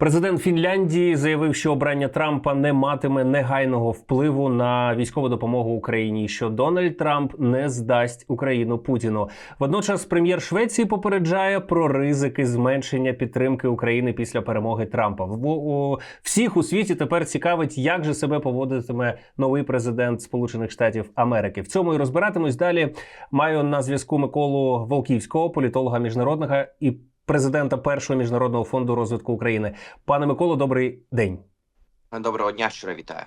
Президент Фінляндії заявив, що обрання Трампа не матиме негайного впливу на військову допомогу Україні. Що Дональд Трамп не здасть Україну Путіну. Водночас, прем'єр Швеції попереджає про ризики зменшення підтримки України після перемоги Трампа. В всіх у світі тепер цікавить, як же себе поводитиме новий президент Сполучених Штатів Америки. В цьому і розбиратимось далі. Маю на зв'язку Миколу Волківського, політолога міжнародного і президента першого міжнародного фонду розвитку України. Пане Миколо, добрий день. Доброго дня, щиро вітаю.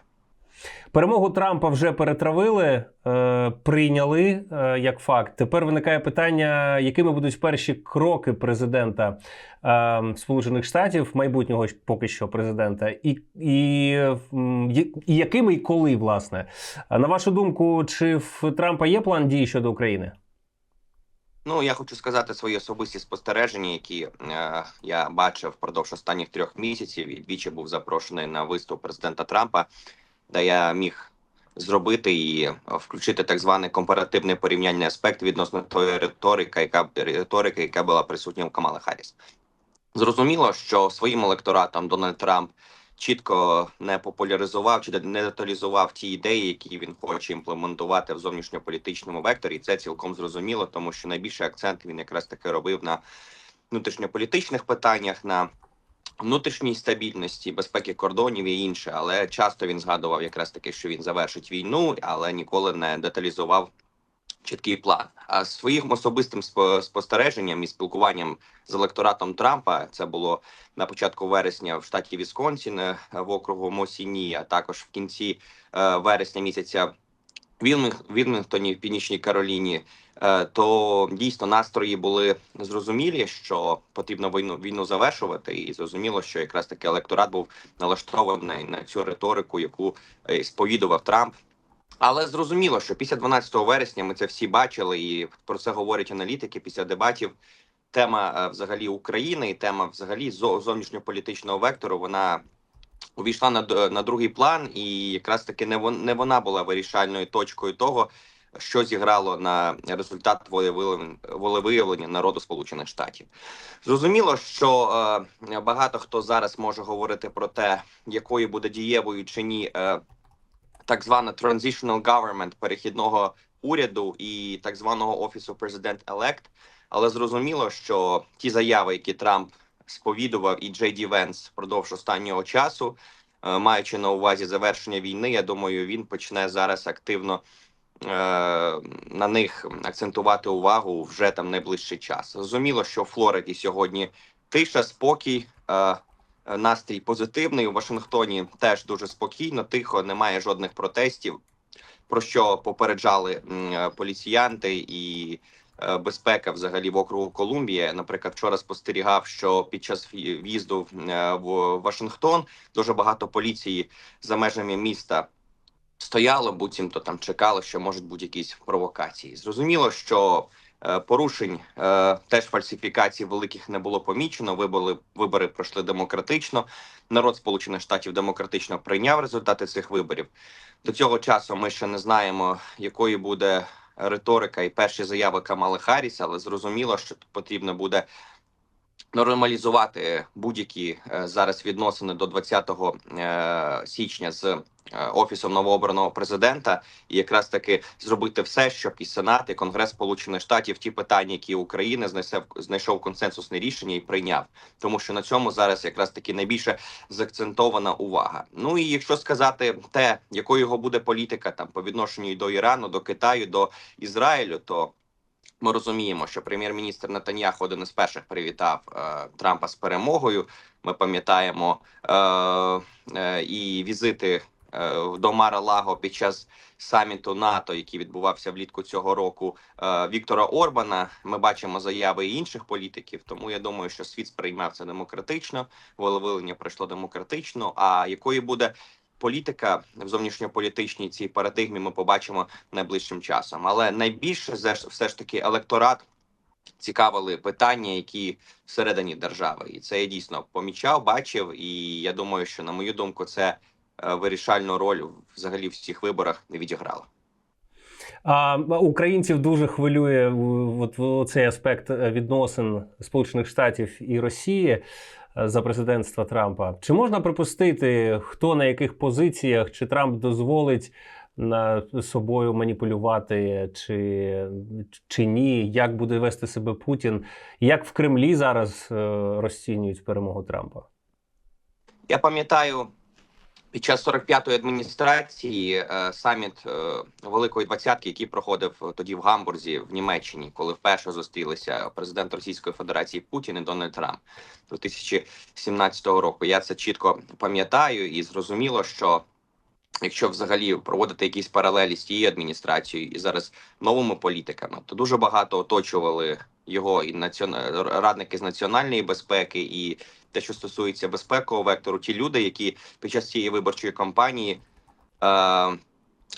Перемогу Трампа вже перетравили, е, прийняли е, як факт. Тепер виникає питання, якими будуть перші кроки президента е, Сполучених Штатів, майбутнього поки що президента, і, і, і, якими і коли, власне. На вашу думку, чи в Трампа є план дій щодо України? Ну я хочу сказати свої особисті спостереження, які е, я бачив впродовж останніх трьох місяців. І двічі був запрошений на виступ президента Трампа, де я міг зробити і включити так званий компаративний порівняльний аспект відносно тої риторики, яка риторики, яка була присутня у Камали Харріс. Зрозуміло, що своїм електоратом Дональд Трамп чітко не популяризував чи не деталізував ті ідеї, які він хоче імплементувати в зовнішньополітичному векторі. Це цілком зрозуміло, тому що найбільший акцент він якраз таки робив на внутрішньополітичних питаннях. на Внутрішній стабільності, безпеки кордонів і інше, але часто він згадував якраз таки, що він завершить війну, але ніколи не деталізував чіткий план. А своїм особистим спо- спостереженням і спілкуванням з електоратом Трампа це було на початку вересня в штаті Вісконсін е, в округу Мосіні, а також в кінці е, вересня місяця в Вілмінгтоні в Північній Кароліні. е, То дійсно настрої були зрозумілі, що потрібно війну війну завершувати, і зрозуміло, що якраз таки електорат був налаштований на цю риторику, яку сповідував Трамп. Але зрозуміло, що після 12 вересня ми це всі бачили, і про це говорять аналітики після дебатів. Тема е, взагалі України і тема взагалі зо- зовнішньополітичного вектору вона увійшла на, на другий план, і якраз таки не вон, не вона була вирішальною точкою того, що зіграло на результат волевиявлення народу Сполучених Штатів. Зрозуміло, що е, багато хто зараз може говорити про те, якою буде дієвою чи ні. Е, так звана transitional government перехідного уряду і так званого офісу президент елект. Але зрозуміло, що ті заяви, які Трамп сповідував, і Джей Ді Венс впродовж останнього часу, е, маючи на увазі завершення війни, я думаю, він почне зараз активно е, на них акцентувати увагу вже там найближчий час. Зрозуміло, що в Флориді сьогодні тиша, спокій. Е, Настрій позитивний у Вашингтоні теж дуже спокійно, тихо, немає жодних протестів. Про що попереджали е, поліціянти і е, безпека взагалі в округу Колумбія. Наприклад, вчора спостерігав, що під час в'ї- в'їзду в Вашингтон дуже багато поліції за межами міста стояло, буцімто там чекали, що можуть бути якісь провокації. Зрозуміло, що порушень е, теж фальсифікацій великих не було помічено. Вибори вибори пройшли демократично. Народ Сполучених Штатів демократично прийняв результати цих виборів. До цього часу ми ще не знаємо, якою буде риторика і перші заяви Камали Харріс, але зрозуміло, що потрібно буде нормалізувати будь-які е, зараз відносини до 20 е, січня з е, офісом новообраного президента, і якраз таки зробити все, щоб і Сенат, і Конгрес Сполучених Штатів ті питання, які Україна знайшов, знайшов консенсусне рішення і прийняв, тому що на цьому зараз якраз таки найбільше заакцентована увага. Ну і якщо сказати те, якою його буде політика там по відношенню до Ірану, до Китаю, до Ізраїлю, то ми розуміємо, що прем'єр-міністр Нетаньяху один із перших привітав е, Трампа з перемогою. Ми пам'ятаємо е, е, і візити е, до Мара Лаго під час саміту НАТО, який відбувався влітку цього року. Е, Віктора Орбана. Ми бачимо заяви інших політиків. Тому я думаю, що світ сприймав це демократично. Волевиявлення пройшло демократично. А якою буде політика в зовнішньополітичній цій парадигмі, ми побачимо найближчим часом. Але найбільше все ж- таки електорат цікавили питання, які всередині держави, і це я дійсно помічав, бачив. І я думаю, що на мою думку, це е, вирішальну роль взагалі в цих виборах не відіграло. А українців дуже хвилює от, цей аспект е, відносин Сполучених Штатів і Росії. е, за президентства Трампа. Чи можна припустити, хто на яких позиціях, чи Трамп дозволить на собою маніпулювати, чи, чи ні? Як буде вести себе Путін? Як в Кремлі зараз е, розцінюють перемогу Трампа? Я пам'ятаю, під час 45-ї адміністрації е, саміт е, Великої Двадцятки, який проходив тоді в Гамбурзі в Німеччині, коли вперше зустрілися президент Російської Федерації Путін і Дональд Трамп 2017 року. Я це чітко пам'ятаю, і зрозуміло, що якщо взагалі проводити якісь паралелі з тією адміністрацією і зараз новими політиками, то дуже багато оточували його і націон... радники з національної безпеки і те, що стосується безпекового вектору, ті люди, які під час цієї виборчої кампанії, е,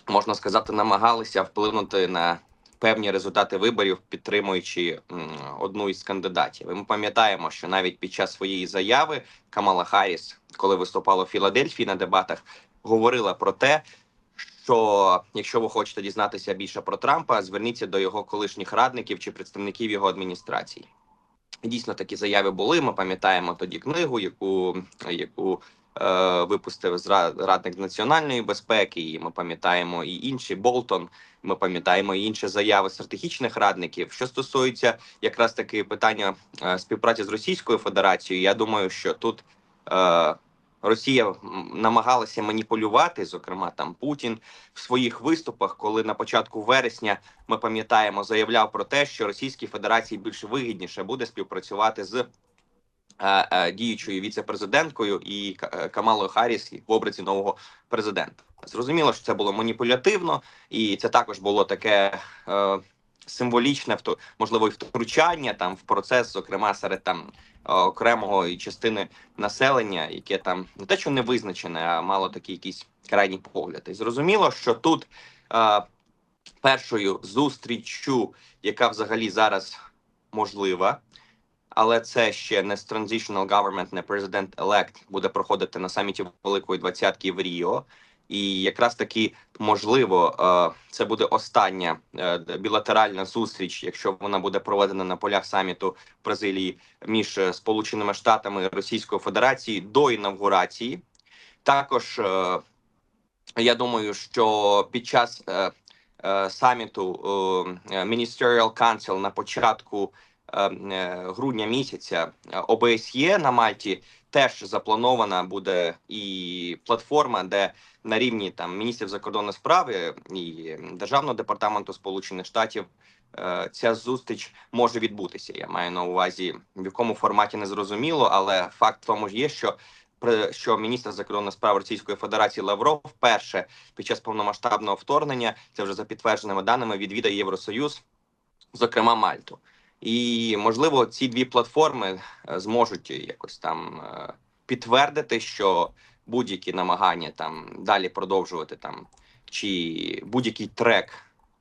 можна сказати, намагалися вплинути на певні результати виборів, підтримуючи м, одну із кандидатів. І ми пам'ятаємо, що навіть під час своєї заяви Камала Харріс, коли виступала в Філадельфії на дебатах, говорила про те. Що якщо ви хочете дізнатися більше про Трампа, зверніться до його колишніх радників чи представників його адміністрації. Дійсно, такі заяви були. Ми пам'ятаємо тоді книгу, яку яку е, випустив радник національної безпеки. І ми пам'ятаємо і інші Болтон. Ми пам'ятаємо і інші заяви стратегічних радників. Що стосується якраз таки питання е, співпраці з Російською Федерацією, я думаю, що тут. Е, Росія намагалася маніпулювати, зокрема там Путін в своїх виступах, коли на початку вересня ми пам'ятаємо, заявляв про те, що Російській Федерації більш вигідніше буде співпрацювати з е, е, діючою віце-президенткою і е, Камалою Харріс в образі нового президента. Зрозуміло, що це було маніпулятивно, і це також було таке. Символічне можливо і втручання там в процес, зокрема серед там е, окремого частини населення, яке там не те, що не визначене, а мало такі якісь крайні погляди. І зрозуміло, що тут е, першою зустріччю, яка взагалі зараз можлива, але це ще не Transitional Government, не President-elect, буде проходити на саміті Великої Двадцятки в Ріо. І якраз таки можливо, е, це буде остання е, білатеральна зустріч, якщо вона буде проведена на полях саміту в Бразилії між е, Сполученими Штатами і Російською Федерацією до інавгурації. Також я думаю, що під час саміту Ministerial Council на початку грудня місяця ОБСЄ на Мальті теж запланована буде і платформа, де на рівні там міністрів закордонних справ і державного департаменту Сполучених Штатів е, ця зустріч може відбутися. Я маю на увазі в якому форматі не зрозуміло, але факт в тому ж є, що що міністр закордонних справ Російської Федерації Лавров вперше під час повномасштабного вторгнення, це вже за підтвердженими даними, відвідає Євросоюз, зокрема Мальту. І можливо, ці дві платформи е, зможуть якось там е, підтвердити, що будь-які намагання там далі продовжувати там чи будь-який трек,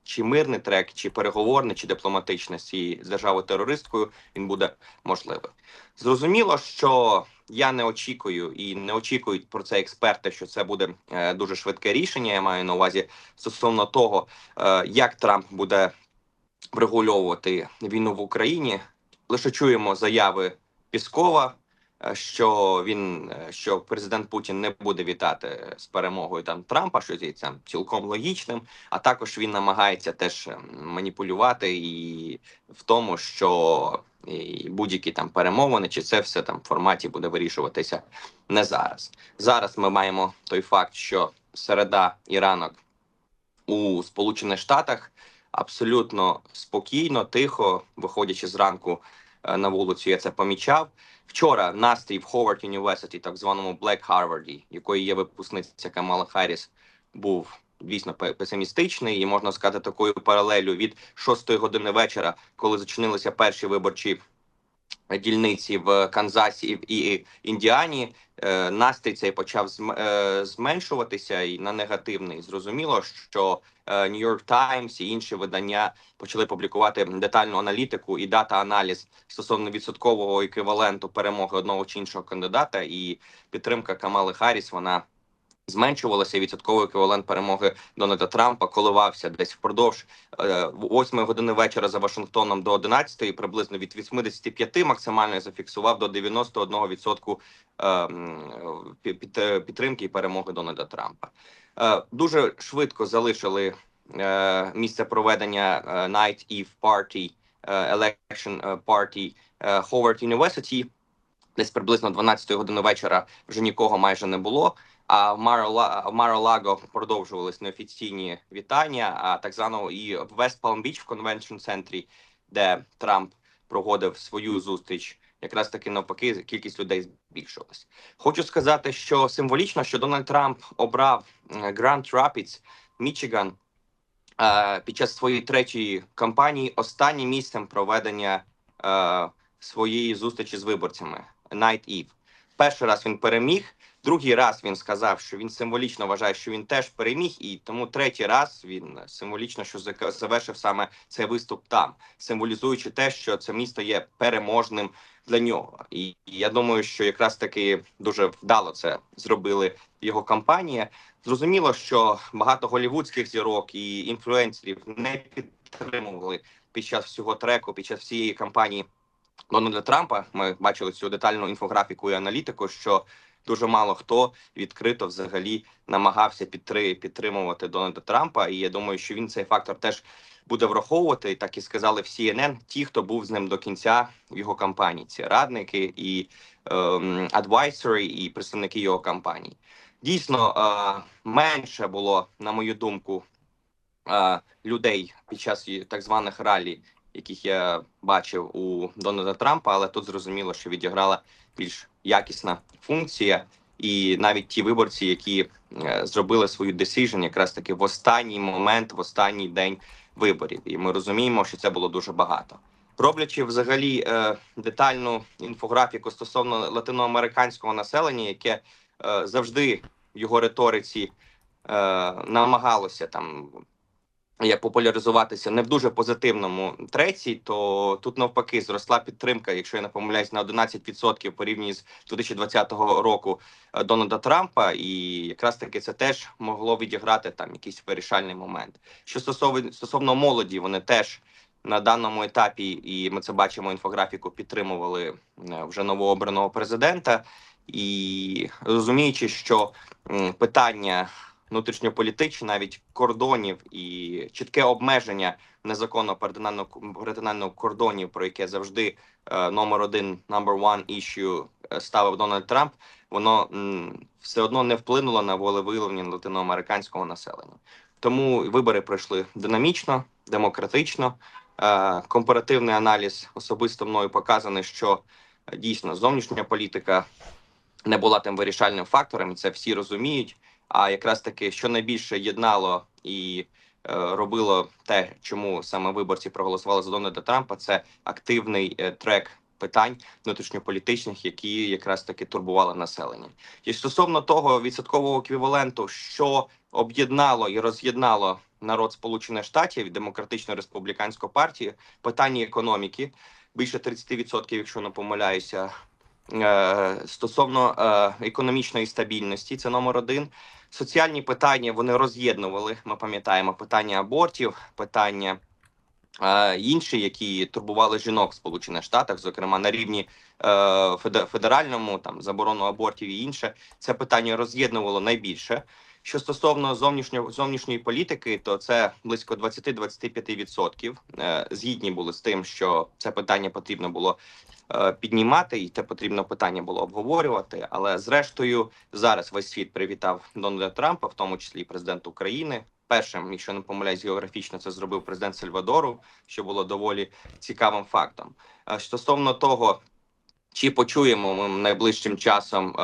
чи мирний трек, чи переговорний, чи дипломатичний з державою терористкою, він буде можливий. Зрозуміло, що я не очікую і не очікують про це експерти, що це буде е, дуже швидке рішення. Я маю на увазі стосовно того, е, як Трамп буде врегульовувати війну в Україні. Лише чуємо заяви Піскова, е, що він е, що президент Путін не буде вітати з перемогою там Трампа, що здається цілком логічним. А також він намагається теж е, маніпулювати і в тому, що будь-які там перемовини, чи це все там в форматі буде вирішуватися не зараз. Зараз ми маємо той факт, що середа і ранок у Сполучених Штатах абсолютно спокійно, тихо, виходячи зранку е, на вулицю, я це помічав. Вчора настрій в Ховард Університі, так званому Блек Харварді, якої є випускниця Камала Харріс, був дійсно песимістичний, і можна сказати такою паралелю від 6 години вечора, коли зачинилися перші виборчі дільниці в Канзасі і Індіані. е, Настрій цей почав е, зменшуватися і на негативний. Зрозуміло, що е, New York Times і інші видання почали публікувати детальну аналітику і дата-аналіз стосовно відсоткового еквіваленту перемоги одного чи іншого кандидата. І підтримка Камали Харріс вона зменшувалося. Відсотковий еквівалент перемоги Дональда Трампа коливався десь впродовж е, 8 години вечора за Вашингтоном до 11, приблизно від 85 максимально зафіксував до 91% е, е, підтримки і перемоги Дональда Трампа. Е, Дуже швидко залишили е, місце проведення е, Night Eve Party, е, Election е, Party е, Howard University. Десь приблизно 12 години вечора вже нікого майже не було. А в Маро- в Маро-Лаго продовжувались неофіційні вітання. А так звано і в Palm Beach в конвеншн центрі, де Трамп проводив свою зустріч, якраз таки навпаки, кількість людей збільшилась. Хочу сказати, що символічно, що Дональд Трамп обрав Гранд Рапідс, Мічиган е, під час своєї третьої кампанії останнім місцем проведення е, своєї зустрічі з виборцями Night Eve. Перший раз він переміг. Другий раз він сказав, що він символічно вважає, що він теж переміг, і тому третій раз він символічно, що завершив саме цей виступ там, символізуючи те, що це місто є переможним для нього. І я думаю, що якраз таки дуже вдало це зробили його кампанія. Зрозуміло, що багато голівудських зірок і інфлюенсерів не підтримували під час всього треку, під час всієї кампанії Дональда Трампа. Ми бачили цю детальну інфографіку і аналітику, що дуже мало хто відкрито взагалі намагався підтри- підтримувати Дональда Трампа. І я думаю, що він цей фактор теж буде враховувати. Так і сказали в CNN, ті, хто був з ним до кінця в його кампанії, ці радники і ем, advisory, і представники його кампанії. Дійсно, е, менше було, на мою думку, е, людей під час так званих ралі, яких я бачив у Дональда Трампа, але тут зрозуміло, що відіграла більш якісна функція, і навіть ті виборці, які е, зробили свою decision якраз таки в останній момент, в останній день виборів, і ми розуміємо, що це було дуже багато. Роблячи взагалі е, детальну інфографіку стосовно латиноамериканського населення, яке е, завжди в його риториці е, намагалося там як популяризуватися не в дуже позитивному треці, то тут навпаки зросла підтримка, якщо я не помиляюсь, на 11% порівняно з 2020 року е, Дональда Трампа, і якраз таки це теж могло відіграти там якийсь вирішальний момент. Що стосовно стосовно молоді, вони теж на даному етапі, і ми це бачимо інфографіку, підтримували е, вже новообраного президента. І розуміючи, що питання внутрішньополітичне, навіть кордонів і чітке обмеження перетинального перетинального кордонів, про яке завжди е, номер один number one issue е, ставив Дональд Трамп, воно м, все одно не вплинуло на волевиявлення латиноамериканського населення. Тому вибори пройшли динамічно, демократично. Е, компаративний аналіз особисто мною показаний, що е, дійсно зовнішня політика не була тим вирішальним фактором, і це всі розуміють. А якраз таки, що найбільше єднало і е, робило те, чому саме виборці проголосували за Дональда Трампа, це активний е, трек питань внутрішньополітичних, які якраз таки турбували населення. І стосовно того відсоткового еквіваленту, що об'єднало і роз'єднало народ Сполучених Штатів демократично республіканську партію, питання економіки більше 30%, якщо не помиляюся. Е, Стосовно економічної стабільності, це номер один. Соціальні питання вони роз'єднували. Ми пам'ятаємо питання абортів, питання е, інші, які турбували жінок в Сполучених Штатах, зокрема на рівні е, федеральному, там заборону абортів і інше. Це питання роз'єднувало найбільше. Що стосовно зовнішньої зовнішньої політики, то це близько 20-25% е, згідні були з тим, що це питання потрібно було е, піднімати, і те потрібно питання було обговорювати. Але зрештою, зараз весь світ привітав Дональда Трампа, в тому числі і президент України. Першим, якщо не помиляюсь, географічно це зробив президент Сальвадору, що було доволі цікавим фактом. Е, Стосовно того, чи почуємо ми найближчим часом,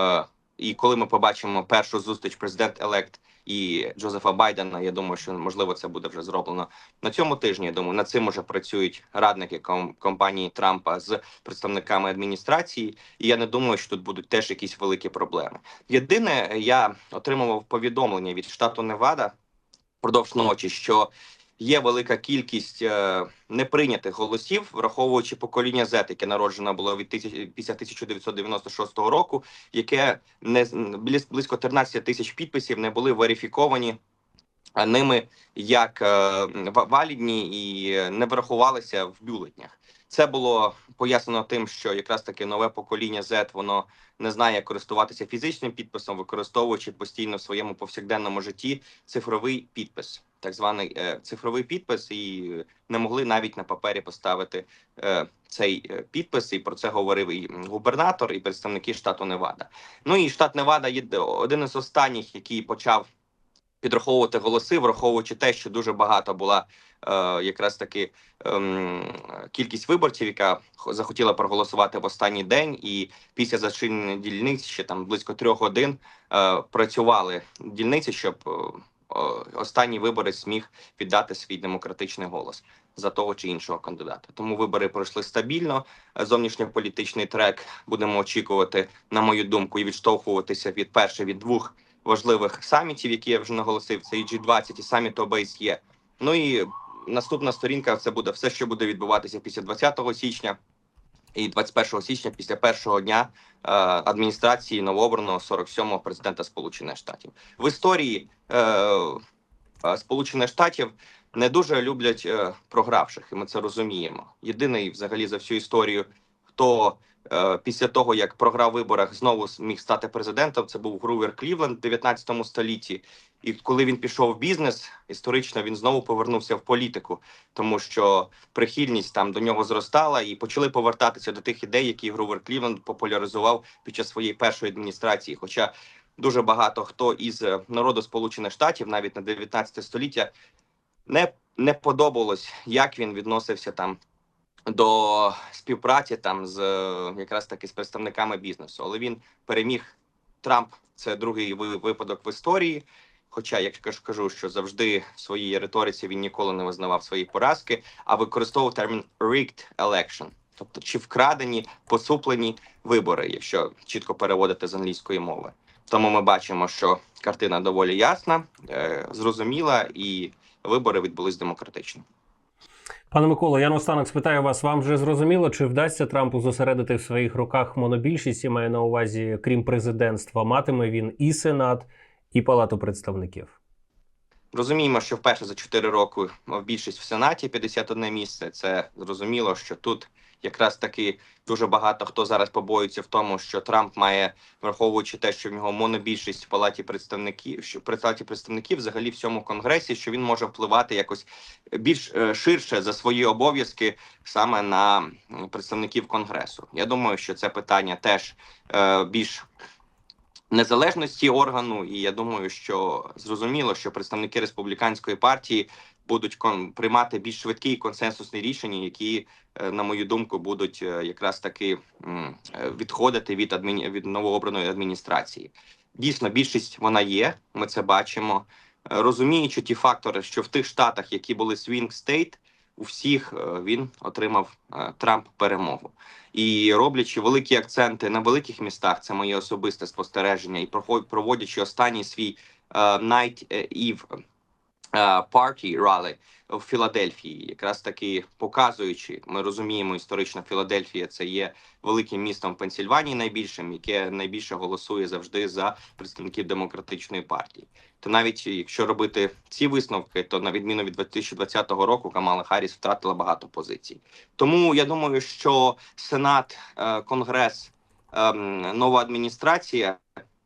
і коли ми побачимо першу зустріч президент елект і Джозефа Байдена, я думаю, що можливо це буде вже зроблено на цьому тижні. Я думаю, над цим уже працюють радники ком- компанії Трампа з представниками адміністрації, і я не думаю, що тут будуть теж якісь великі проблеми. Єдине, я отримував повідомлення від штату Невада впродовж ночі, що є велика кількість е, неприйнятих голосів, враховуючи покоління Z, яке народжено було від після 1996 року, яке не близько 13 тисяч підписів не були верифіковані ними як е, валідні і не врахувалися в бюлетнях. Це було пояснено тим, що якраз таки нове покоління Z, воно не знає, як користуватися фізичним підписом, використовуючи постійно в своєму повсякденному житті цифровий підпис, так званий е, цифровий підпис, і не могли навіть на папері поставити е, цей е, підпис. І про це говорив і губернатор, і представники штату Невада. Ну і штат Невада є один із останніх, який почав підраховувати голоси, враховуючи те, що дуже багато була е, якраз таки ем, кількість виборців, яка захотіла проголосувати в останній день, і після зачинення дільниць ще там близько трьох годин е, працювали дільниці, щоб е, е, останній виборець зміг віддати свій демократичний голос за того чи іншого кандидата. Тому вибори пройшли стабільно. Е, Зовнішньополітичний трек будемо очікувати, на мою думку, і відштовхуватися від перше від двох важливих самітів, які я вже наголосив. Це і G20, і саміт ОБСЄ. Ну і наступна сторінка це буде все, що буде відбуватися після 20 січня і 21 січня, після першого дня е, адміністрації новообраного 47-го президента Сполучених Штатів в історії е, е, Сполучених Штатів не дуже люблять е, програвших, і ми це розуміємо. Єдиний, взагалі, за всю історію, хто після того, як програв виборах, знову міг стати президентом, це був Грувер Клівленд в 19 столітті. І коли він пішов в бізнес, історично він знову повернувся в політику, тому що прихильність там до нього зростала, і почали повертатися до тих ідей, які Грувер Клівленд популяризував під час своєї першої адміністрації. Хоча дуже багато хто із е, народу Сполучених Штатів, навіть на 19 століття, не, не подобалось, як він відносився там до співпраці там з е, якраз таки з представниками бізнесу. Але він переміг Трамп. Це другий випадок в історії. Хоча, як я кажу, що завжди в своїй риториці він ніколи не визнавав свої поразки, а використовував термін rigged election, тобто чи вкрадені, поцуплені вибори, якщо чітко переводити з англійської мови. Тому ми бачимо, що картина доволі ясна, е, зрозуміла, і вибори відбулись демократично. Пане Миколо, я наостанок спитаю вас: вам вже зрозуміло, чи вдасться Трампу зосередити в своїх руках монобільшість? і маю на увазі, крім президентства, матиме він і Сенат, і Палату представників. Розуміємо, що вперше за 4 роки більшість в Сенаті 51 місце. Це зрозуміло, що тут якраз таки дуже багато хто зараз побоюється в тому, що Трамп має, враховуючи те, що в нього монобільшість в палаті представників, що палаті представників взагалі в цьому конгресі, що він може впливати якось більш е, ширше за свої обов'язки саме на представників конгресу. Я думаю, що це питання теж е, більш незалежності органу, і я думаю, що зрозуміло, що представники республіканської партії будуть приймати більш швидкі і консенсусні рішення, які, е, на мою думку, будуть е, якраз таки е, відходити від адміні... від новообраної адміністрації. Дійсно, більшість вона є. Ми це бачимо. Розуміючи ті фактори, що в тих штатах, які були swing state, у всіх він отримав Трамп перемогу і роблячи великі акценти на великих містах, це моє особисте спостереження, і проводячи останній свій Night Eve е, Party Rally в Філадельфії, якраз таки показуючи, ми розуміємо, історично Філадельфія це є великим містом Пенсільванії, найбільшим, яке найбільше голосує завжди за представників демократичної партії. То навіть якщо робити ці висновки, то на відміну від 2020 року Камала Харріс втратила багато позицій. Тому я думаю, що Сенат, е, Конгрес, ем, нова адміністрація.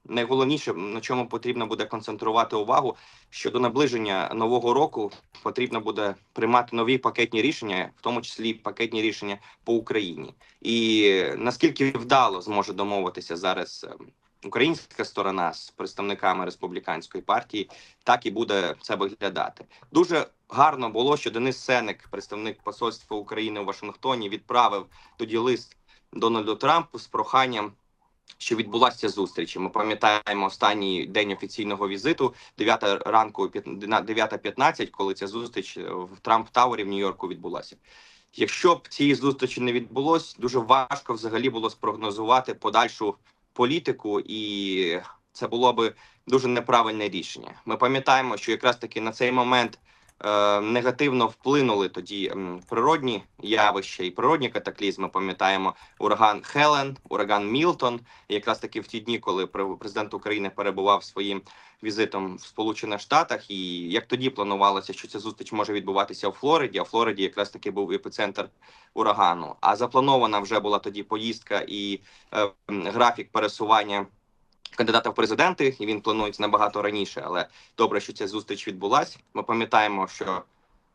Найголовніше на чому потрібно буде концентрувати увагу, що до наближення нового року потрібно буде приймати нові пакетні рішення, в тому числі пакетні рішення по Україні. І наскільки вдало зможе домовитися зараз ем, українська сторона з представниками республіканської партії, так і буде це виглядати. Дуже гарно було, що Денис Сеник, представник посольства України у Вашингтоні, відправив тоді лист Дональду Трампу з проханням. Що відбулася зустріч. Ми пам'ятаємо останній день офіційного візиту, 9 ранку, 9.15, коли ця зустріч в Трамп Тауері в Нью-Йорку відбулася. Якщо б цієї зустрічі не відбулось, дуже важко взагалі було спрогнозувати подальшу політику, і це було би дуже неправильне рішення. Ми пам'ятаємо, що якраз таки на цей момент е, негативно вплинули тоді природні явища і природні катаклізми. Пам'ятаємо ураган Хелен, ураган Мілтон. Якраз таки в ті дні, коли пре- президент України перебував своїм візитом в Сполучених Штатах, і як тоді планувалося, що ця зустріч може відбуватися у Флориді. А в Флориді якраз таки був епіцентр урагану. А запланована вже була тоді поїздка і е, графік пересування кандидата в президенти, і він планується набагато раніше. Але добре, що ця зустріч відбулася. Ми пам'ятаємо, що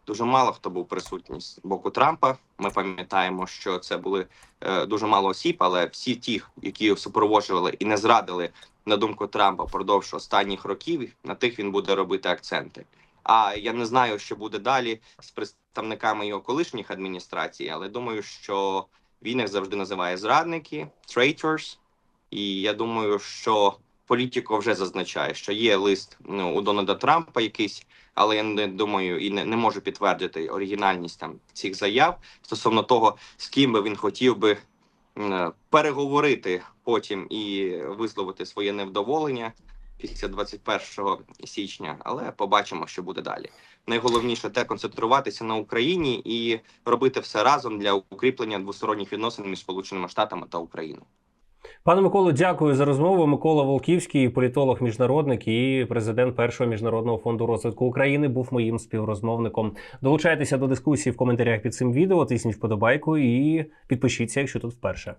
дуже мало хто був присутній з боку Трампа. Ми пам'ятаємо, що це були е, дуже мало осіб, але всі ті, які супроводжували і не зрадили на думку Трампа впродовж останніх років, на тих він буде робити акценти. А я не знаю, що буде далі з представниками його колишніх адміністрацій, але думаю, що він їх завжди називає зрадники, traitors. І я думаю, що політико вже зазначає, що є лист ну, у Дональда Трампа якийсь, але я не думаю і не, не можу підтвердити оригінальність там цих заяв стосовно того, з ким би він хотів би е, переговорити потім і висловити своє невдоволення після 21 січня. Але побачимо, що буде далі. Найголовніше те концентруватися на Україні і робити все разом для укріплення двосторонніх відносин між Сполученими Штатами та Україною. Пане Миколу, дякую за розмову. Микола Волківський, політолог, міжнародник і президент першого міжнародного фонду розвитку України, був моїм співрозмовником. Долучайтеся до дискусії в коментарях під цим відео, тисніть вподобайку і підпишіться, якщо тут вперше.